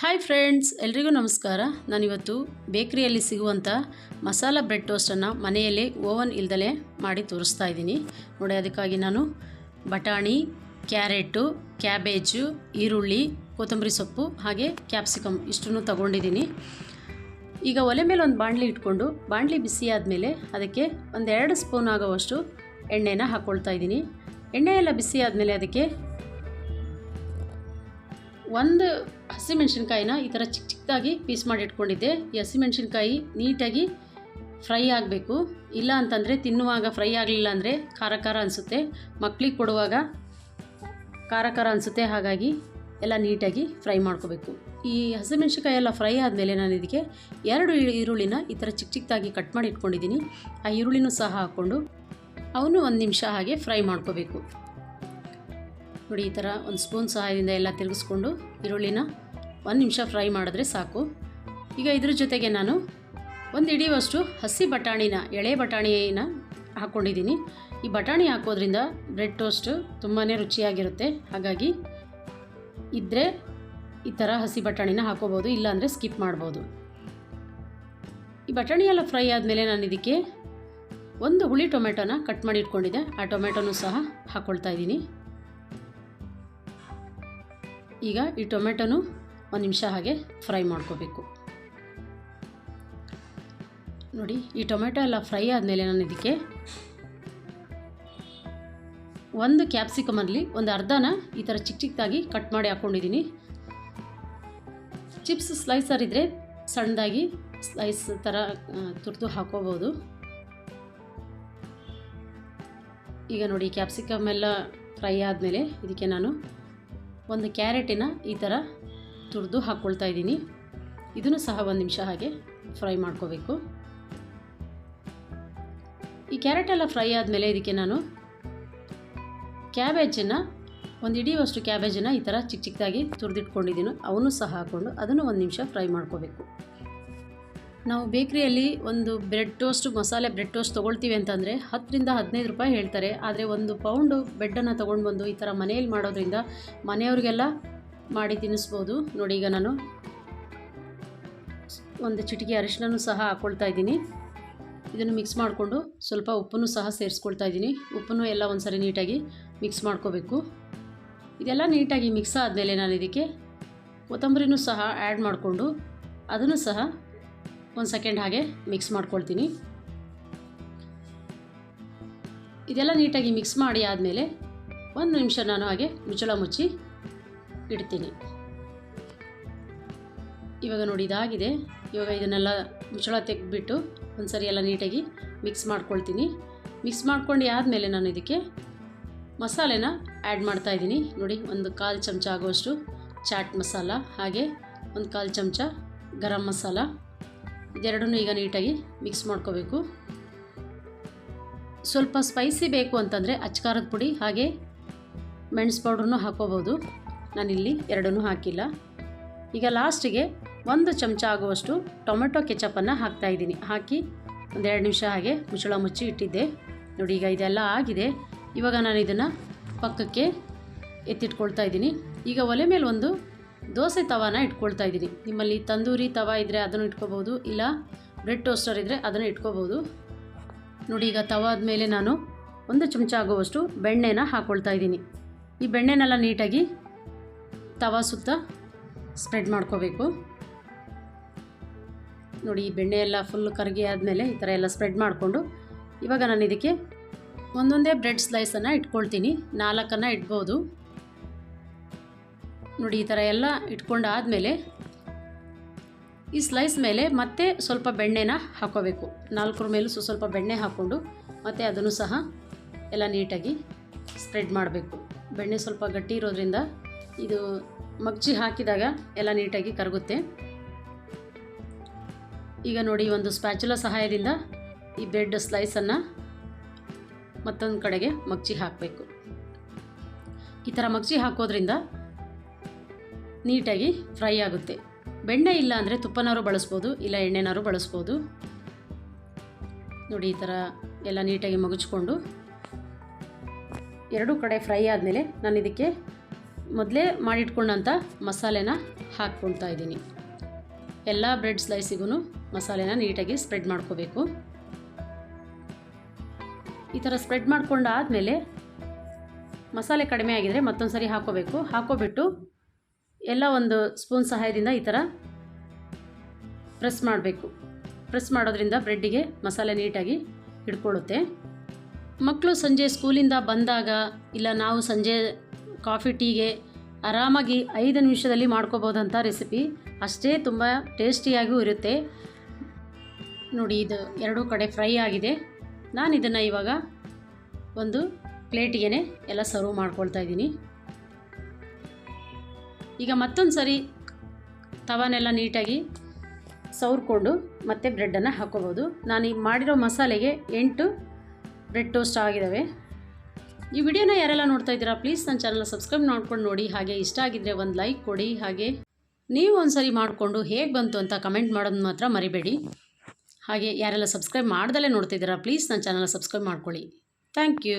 Hi friends ಎಲ್ರಿಗೂ ನಮಸ್ಕಾರ. ನಾನಿವತ್ತು ಬೇಕ್ರಿಯಲ್ಲಿ ಸಿಗುವಂಥ ಮಸಾಲ ಬ್ರೆಡ್ ಟೋಸ್ಟನ್ನು ಮನೆಯಲ್ಲೇ ಓವನ್ ಇಲ್ದಲೇ ಮಾಡಿ ತೋರಿಸ್ತಾ ಇದ್ದೀನಿ. ನೋಡಿ, ಅದಕ್ಕಾಗಿ ನಾನು ಬಟಾಣಿ, ಕ್ಯಾರೆಟು, ಕ್ಯಾಬೇಜು, ಈರುಳ್ಳಿ, ಕೊತ್ತಂಬರಿ ಸೊಪ್ಪು ಹಾಗೆ ಕ್ಯಾಪ್ಸಿಕಮ್ ಇಷ್ಟನ್ನು ತಗೊಂಡಿದ್ದೀನಿ. ಈಗ ಒಲೆ ಮೇಲೆ ಒಂದು ಬಾಣಲಿ ಇಟ್ಕೊಂಡು ಬಾಣಲಿ ಬಿಸಿ ಆದಮೇಲೆ ಅದಕ್ಕೆ ಒಂದೆರಡು ಸ್ಪೂನ್ ಆಗೋವಷ್ಟು ಎಣ್ಣೆನ ಹಾಕ್ಕೊಳ್ತಾ ಇದ್ದೀನಿ. ಎಣ್ಣೆ ಎಲ್ಲ ಬಿಸಿ ಆದಮೇಲೆ ಅದಕ್ಕೆ ಒಂದು ಹಸಿಮೆಣ್ಸಿನ್ಕಾಯಿನ ಈ ಥರ ಚಿಕ್ಕ ಚಿಕ್ಕದಾಗಿ ಪೀಸ್ ಮಾಡಿ ಇಟ್ಕೊಂಡಿದ್ದೆ. ಈ ಹಸಿಮೆಣ್ಸಿನ್ಕಾಯಿ ನೀಟಾಗಿ ಫ್ರೈ ಆಗಬೇಕು. ಇಲ್ಲ ಅಂತಂದರೆ ತಿನ್ನುವಾಗ ಫ್ರೈ ಆಗಲಿಲ್ಲ ಅಂದರೆ ಖಾರ ಖಾರ ಅನಿಸುತ್ತೆ. ಮಕ್ಕಳಿಗೆ ಕೊಡುವಾಗ ಖಾರ ಖಾರ ಅನಿಸುತ್ತೆ. ಹಾಗಾಗಿ ಎಲ್ಲ ನೀಟಾಗಿ ಫ್ರೈ ಮಾಡ್ಕೋಬೇಕು. ಈ ಹಸಿಮೆಣ್ಸಿನ್ಕಾಯಿ ಎಲ್ಲ ಫ್ರೈ ಆದಮೇಲೆ ನಾನು ಇದಕ್ಕೆ ಎರಡು ಈರುಳ್ಳಿನ ಈ ಥರ ಚಿಕ್ಕ ಚಿಕ್ಕದಾಗಿ ಕಟ್ ಮಾಡಿ ಇಟ್ಕೊಂಡಿದ್ದೀನಿ. ಆ ಈರುಳ್ಳಿನೂ ಸಹ ಹಾಕ್ಕೊಂಡು ಅವನು ಒಂದು ನಿಮಿಷ ಹಾಗೆ ಫ್ರೈ ಮಾಡ್ಕೋಬೇಕು. ನೋಡಿ, ಈ ಥರ ಒಂದು ಸ್ಪೂನ್ ಸಹಾಯದಿಂದ ಎಲ್ಲ ತಿರುಗಿಸ್ಕೊಂಡು ಈರುಳ್ಳಿನ ಒಂದು ನಿಮಿಷ ಫ್ರೈ ಮಾಡಿದ್ರೆ ಸಾಕು. ಈಗ ಇದ್ರ ಜೊತೆಗೆ ನಾನು ಒಂದು ಹಿಡಿಯುವಷ್ಟು ಹಸಿ ಬಟಾಣಿನ, ಎಳೆ ಬಟಾಣಿನ ಹಾಕ್ಕೊಂಡಿದ್ದೀನಿ. ಈ ಬಟಾಣಿ ಹಾಕೋದ್ರಿಂದ ಬ್ರೆಡ್ ಟೋಸ್ಟ್ ತುಂಬಾ ರುಚಿಯಾಗಿರುತ್ತೆ. ಹಾಗಾಗಿ ಇದ್ದರೆ ಈ ಥರ ಹಸಿ ಬಟಾಣಿನ ಹಾಕೋಬೋದು, ಇಲ್ಲಾಂದರೆ ಸ್ಕಿಪ್ ಮಾಡ್ಬೋದು. ಈ ಬಟಾಣಿ ಎಲ್ಲ ಫ್ರೈ ಆದಮೇಲೆ ನಾನು ಇದಕ್ಕೆ ಒಂದು ಹುಳಿ ಟೊಮೆಟೊನ ಕಟ್ ಮಾಡಿ ಇಟ್ಕೊಂಡಿದ್ದೆ. ಆ ಟೊಮೆಟೊನೂ ಸಹ ಹಾಕ್ಕೊಳ್ತಾ ಇದ್ದೀನಿ. ಈಗ ಈ ಟೊಮೆಟೊನು ಒಂದು ನಿಮಿಷ ಹಾಗೆ ಫ್ರೈ ಮಾಡ್ಕೋಬೇಕು. ನೋಡಿ, ಈ ಟೊಮೆಟೊ ಎಲ್ಲ ಫ್ರೈ ಆದಮೇಲೆ ನಾನು ಇದಕ್ಕೆ ಒಂದು ಕ್ಯಾಪ್ಸಿಕಮಲ್ಲಿ ಒಂದು ಅರ್ಧನ ಈ ಥರ ಚಿಕ್ಕ ಚಿಕ್ಕದಾಗಿ ಕಟ್ ಮಾಡಿ ಹಾಕ್ಕೊಂಡಿದ್ದೀನಿ ಚಿಪ್ಸ್ ಸ್ಲೈಸರ್ ಇದ್ದರೆ ಸಣ್ಣದಾಗಿ ಸ್ಲೈಸ್ ಥರ ತುರಿದು ಹಾಕೋಬೋದು. ಈಗ ನೋಡಿ, ಕ್ಯಾಪ್ಸಿಕಮ್ ಎಲ್ಲ ಫ್ರೈ ಆದಮೇಲೆ ಇದಕ್ಕೆ ನಾನು ಒಂದು ಕ್ಯಾರೆಟಿನ ಈ ಥರ ತುರಿದು ಹಾಕ್ಕೊಳ್ತಾ ಇದ್ದೀನಿ. ಇದನ್ನು ಸಹ ಒಂದು ನಿಮಿಷ ಹಾಗೆ ಫ್ರೈ ಮಾಡ್ಕೋಬೇಕು. ಈ ಕ್ಯಾರೆಟ್ ಎಲ್ಲ ಫ್ರೈ ಆದಮೇಲೆ ಇದಕ್ಕೆ ನಾನು ಕ್ಯಾಬೇಜನ್ನು, ಒಂದು ಇಡೀವಷ್ಟು ಕ್ಯಾಬೇಜನ್ನು ಈ ಥರ ಚಿಕ್ಕ ಚಿಕ್ಕದಾಗಿ ತುರಿದಿಟ್ಕೊಂಡಿದ್ದೀನಿ. ಅವನು ಸಹ ಹಾಕ್ಕೊಂಡು ಅದನ್ನು ಒಂದು ನಿಮಿಷ ಫ್ರೈ ಮಾಡ್ಕೋಬೇಕು. ನಾವು ಬೇಕ್ರಿಯಲ್ಲಿ ಒಂದು ಬ್ರೆಡ್ ಟೋಸ್ಟ್, ಮಸಾಲೆ ಬ್ರೆಡ್ ಟೋಸ್ಟ್ ತೊಗೊಳ್ತೀವಿ ಅಂತಂದರೆ ಹತ್ತರಿಂದ ಹದಿನೈದು ರೂಪಾಯಿ ಹೇಳ್ತಾರೆ. ಆದರೆ ಒಂದು ಪೌಂಡು ಬ್ರೆಡ್ಡನ್ನು ತೊಗೊಂಡು ಬಂದು ಈ ಥರ ಮನೆಯಲ್ಲಿ ಮಾಡೋದ್ರಿಂದ ಮನೆಯವ್ರಿಗೆಲ್ಲ ಮಾಡಿ ತಿನ್ನಿಸ್ಬೋದು. ನೋಡಿ ಈಗ ನಾನು ಒಂದು ಚಿಟಿಕೆ ಅರಿಶಿನೂ ಸಹ ಹಾಕ್ಕೊಳ್ತಾ ಇದ್ದೀನಿ. ಇದನ್ನು ಮಿಕ್ಸ್ ಮಾಡಿಕೊಂಡು ಸ್ವಲ್ಪ ಉಪ್ಪನ್ನು ಸಹ ಸೇರಿಸ್ಕೊಳ್ತಾ ಇದ್ದೀನಿ. ಉಪ್ಪನ್ನು ಎಲ್ಲ ಒಂದ್ಸರಿ ನೀಟಾಗಿ ಮಿಕ್ಸ್ ಮಾಡ್ಕೋಬೇಕು. ಇದೆಲ್ಲ ನೀಟಾಗಿ ಮಿಕ್ಸ್ ಆದಮೇಲೆ ನಾನು ಇದಕ್ಕೆ ಕೊತ್ತಂಬರಿನೂ ಸಹ ಆ್ಯಡ್ ಮಾಡಿಕೊಂಡು ಅದನ್ನು ಸಹ ಒಂದು ಸೆಕೆಂಡ್ ಹಾಗೆ ಮಿಕ್ಸ್ ಮಾಡ್ಕೊಳ್ತೀನಿ. ಇದೆಲ್ಲ ನೀಟಾಗಿ ಮಿಕ್ಸ್ ಮಾಡಿ ಆದಮೇಲೆ ಒಂದು ನಿಮಿಷ ನಾನು ಹಾಗೆ ಮುಚ್ಚಳ ಮುಚ್ಚಿ ಇಡ್ತೀನಿ. ಇವಾಗ ನೋಡಿ ಇದಾಗಿದೆ. ಇವಾಗ ಇದನ್ನೆಲ್ಲ ಮುಚ್ಚಳ ತೆಗೆದ್ಬಿಟ್ಟು ಒಂದು ಸರಿ ಎಲ್ಲ ನೀಟಾಗಿ ಮಿಕ್ಸ್ ಮಾಡ್ಕೊಳ್ತೀನಿ. ಮಿಕ್ಸ್ ಮಾಡ್ಕೊಂಡು ಆದಮೇಲೆ ನಾನು ಇದಕ್ಕೆ ಮಸಾಲೆನ ಆ್ಯಡ್ ಮಾಡ್ತಾ ಇದ್ದೀನಿ. ನೋಡಿ, ಒಂದು ಕಾಲು ಚಮಚ ಆಗುವಷ್ಟು ಚಾಟ್ ಮಸಾಲ ಹಾಗೆ ಒಂದು ಕಾಲು ಚಮಚ ಗರಂ ಮಸಾಲ ಇದೆರಡನ್ನೂ ಈಗ ನೀಟಾಗಿ ಮಿಕ್ಸ್ ಮಾಡ್ಕೋಬೇಕು. ಸ್ವಲ್ಪ ಸ್ಪೈಸಿ ಬೇಕು ಅಂತಂದರೆ ಅಚ್ಕಾರದ ಪುಡಿ ಹಾಗೆ ಮೆಣಸು ಪೌಡ್ರನ್ನು ಹಾಕೋಬೋದು ನಾನಿಲ್ಲಿ ಎರಡನ್ನೂ ಹಾಕಿಲ್ಲ. ಈಗ ಲಾಸ್ಟಿಗೆ ಒಂದು ಚಮಚ ಆಗುವಷ್ಟು ಟೊಮೆಟೊ ಕೆಚಪನ್ನು ಹಾಕ್ತಾಯಿದ್ದೀನಿ ಹಾಕಿ ಒಂದೆರಡು ನಿಮಿಷ ಹಾಗೆ ಮುಚ್ಚಳ ಮುಚ್ಚಿ ಇಟ್ಟಿದ್ದೆ. ನೋಡಿ, ಈಗ ಇದೆಲ್ಲ ಆಗಿದೆ. ಇವಾಗ ನಾನು ಇದನ್ನು ಪಕ್ಕಕ್ಕೆ ಎತ್ತಿಟ್ಕೊಳ್ತಾ ಇದ್ದೀನಿ. ಈಗ ಒಲೆ ಮೇಲೆ ಒಂದು ದೋಸೆ ತವಾನ ಇಟ್ಕೊಳ್ತಾ ಇದ್ದೀನಿ ನಿಮ್ಮಲ್ಲಿ ತಂದೂರಿ ತವ ಇದ್ದರೆ ಅದನ್ನು ಇಟ್ಕೋಬೋದು, ಇಲ್ಲ ಬ್ರೆಡ್ ಟೋಸ್ಟರ್ ಇದ್ದರೆ ಅದನ್ನು ಇಟ್ಕೋಬೋದು. ನೋಡಿ, ಈಗ ತವಾದ ಮೇಲೆ ನಾನು ಒಂದು ಚಮಚ ಆಗುವಷ್ಟು ಬೆಣ್ಣೆನ ಹಾಕ್ಕೊಳ್ತಾ ಇದ್ದೀನಿ. ಈ ಬೆಣ್ಣೆನೆಲ್ಲ ನೀಟಾಗಿ ತವಾ ಸುತ್ತ ಸ್ಪ್ರೆಡ್ ಮಾಡ್ಕೋಬೇಕು. ನೋಡಿ, ಈ ಬೆಣ್ಣೆ ಎಲ್ಲ ಫುಲ್ ಕರಗಿ ಆದಮೇಲೆ ಈ ಥರ ಎಲ್ಲ ಸ್ಪ್ರೆಡ್ ಮಾಡಿಕೊಂಡು ಇವಾಗ ನಾನು ಇದಕ್ಕೆ ಒಂದೊಂದೇ ಬ್ರೆಡ್ ಸ್ಲೈಸನ್ನು ಇಟ್ಕೊಳ್ತೀನಿ. ನಾಲ್ಕನ್ನು ಇಡ್ಬೋದು. ನೋಡಿ, ಈ ಥರ ಎಲ್ಲ ಇಟ್ಕೊಂಡಾದಮೇಲೆ ಈ ಸ್ಲೈಸ್ ಮೇಲೆ ಮತ್ತೆ ಸ್ವಲ್ಪ ಬೆಣ್ಣೆನ ಹಾಕೋಬೇಕು. ನಾಲ್ಕರ ಮೇಲೂ ಸ್ವಸ್ವಲ್ಪ ಬೆಣ್ಣೆ ಹಾಕ್ಕೊಂಡು ಮತ್ತು ಅದನ್ನು ಸಹ ಎಲ್ಲ ನೀಟಾಗಿ ಸ್ಪ್ರೆಡ್ ಮಾಡಬೇಕು. ಬೆಣ್ಣೆ ಸ್ವಲ್ಪ ಗಟ್ಟಿ ಇರೋದ್ರಿಂದ ಇದು ಮಗ್ಚಿ ಹಾಕಿದಾಗ ಎಲ್ಲ ನೀಟಾಗಿ ಕರಗುತ್ತೆ. ಈಗ ನೋಡಿ ಒಂದು ಸ್ಪ್ಯಾಚುಲ ಸಹಾಯದಿಂದ ಈ ಬ್ರೆಡ್ ಸ್ಲೈಸನ್ನು ಮತ್ತೊಂದು ಕಡೆಗೆ ಮಗ್ಚಿ ಹಾಕಬೇಕು. ಈ ಥರ ಮಗ್ಚಿ ಹಾಕೋದ್ರಿಂದ ನೀಟಾಗಿ ಫ್ರೈ ಆಗುತ್ತೆ. ಬೆಣ್ಣೆ ಇಲ್ಲ ಅಂದರೆ ತುಪ್ಪನಾರು ಬಳಸ್ಬೋದು, ಇಲ್ಲ ಎಣ್ಣೆನಾರು ಬಳಸ್ಬೋದು. ನೋಡಿ, ಈ ಥರ ಎಲ್ಲ ನೀಟಾಗಿ ಮಗುಚ್ಕೊಂಡು ಎರಡೂ ಕಡೆ ಫ್ರೈ ಆದಮೇಲೆ ನಾನು ಇದಕ್ಕೆ ಮೊದಲೇ ಮಾಡಿಟ್ಕೊಂಡಂಥ ಮಸಾಲೆನ ಹಾಕ್ಕೊಳ್ತಾ ಇದ್ದೀನಿ. ಎಲ್ಲ ಬ್ರೆಡ್ ಸ್ಲೈಸಿಗೂ ಮಸಾಲೆನ ನೀಟಾಗಿ ಸ್ಪ್ರೆಡ್ ಮಾಡ್ಕೋಬೇಕು. ಈ ಥರ ಸ್ಪ್ರೆಡ್ ಮಾಡ್ಕೊಂಡಾದಮೇಲೆ ಮಸಾಲೆ ಕಡಿಮೆ ಆಗಿದರೆ ಮತ್ತೊಂದು ಸರಿ ಹಾಕೋಬೇಕು ಹಾಕೋಬಿಟ್ಟು ಎಲ್ಲ ಒಂದು ಸ್ಪೂನ್ ಸಹಾಯದಿಂದ ಈ ಥರ ಪ್ರೆಸ್ ಮಾಡಬೇಕು. ಪ್ರೆಸ್ ಮಾಡೋದ್ರಿಂದ ಬ್ರೆಡ್ಡಿಗೆ ಮಸಾಲೆ ನೀಟಾಗಿ ಹಿಡ್ಕೊಳ್ಳುತ್ತೆ. ಮಕ್ಕಳು ಸಂಜೆ ಸ್ಕೂಲಿಂದ ಬಂದಾಗ ಇಲ್ಲ ನಾವು ಸಂಜೆ ಕಾಫಿ, ಟೀಗೆ ಆರಾಮಾಗಿ ಐದು ನಿಮಿಷದಲ್ಲಿ ಮಾಡ್ಕೋಬೋದಂಥ ರೆಸಿಪಿ ಅಷ್ಟೇ ತುಂಬ ಟೇಸ್ಟಿಯಾಗೂ ಇರುತ್ತೆ. ನೋಡಿ ಇದು ಎರಡೂ ಕಡೆ ಫ್ರೈ ಆಗಿದೆ. ನಾನು ಇದನ್ನು ಇವಾಗ ಒಂದು ಪ್ಲೇಟಿಗೆ ಎಲ್ಲ ಸರ್ವ್ ಮಾಡ್ಕೊಳ್ತಾ ಇದ್ದೀನಿ. ಈಗ ಮತ್ತೊಂದು ಸರಿ ತವನೆಲ್ಲ ನೀಟಾಗಿ ಸವರ್ಕೊಂಡು ಮತ್ತೆ ಬ್ರೆಡ್ಡನ್ನು ಹಾಕ್ಕೋಬೋದು ನಾನು ಈಗ ಮಾಡಿರೋ ಮಸಾಲೆಗೆ ಎಂಟು ಬ್ರೆಡ್ ಟೋಸ್ಟ್ ಆಗಿದ್ದಾವೆ ಈ ವಿಡಿಯೋನ ಯಾರೆಲ್ಲ ನೋಡ್ತಾ ಇದ್ದೀರಾ, ಪ್ಲೀಸ್ ನನ್ನ ಚಾನಲ್ನ ಸಬ್ಸ್ಕ್ರೈಬ್ ಮಾಡ್ಕೊಂಡು ನೋಡಿ. ಹಾಗೆ ಇಷ್ಟ ಆಗಿದ್ದರೆ ಒಂದು ಲೈಕ್ ಕೊಡಿ. ಹಾಗೆ ನೀವು ಒಂದ್ಸರಿ ಮಾಡಿಕೊಂಡು ಹೇಗೆ ಬಂತು ಅಂತ ಕಮೆಂಟ್ ಮಾಡೋದು ಮಾತ್ರ ಮರಿಬೇಡಿ. ಹಾಗೆ ಯಾರೆಲ್ಲ ಸಬ್ಸ್ಕ್ರೈಬ್ ಮಾಡ್ದಲೇ ನೋಡ್ತಿದ್ದೀರಾ, ಪ್ಲೀಸ್ ನನ್ನ ಚಾನಲ್ನ ಸಬ್ಸ್ಕ್ರೈಬ್ ಮಾಡ್ಕೊಳ್ಳಿ. Thank you.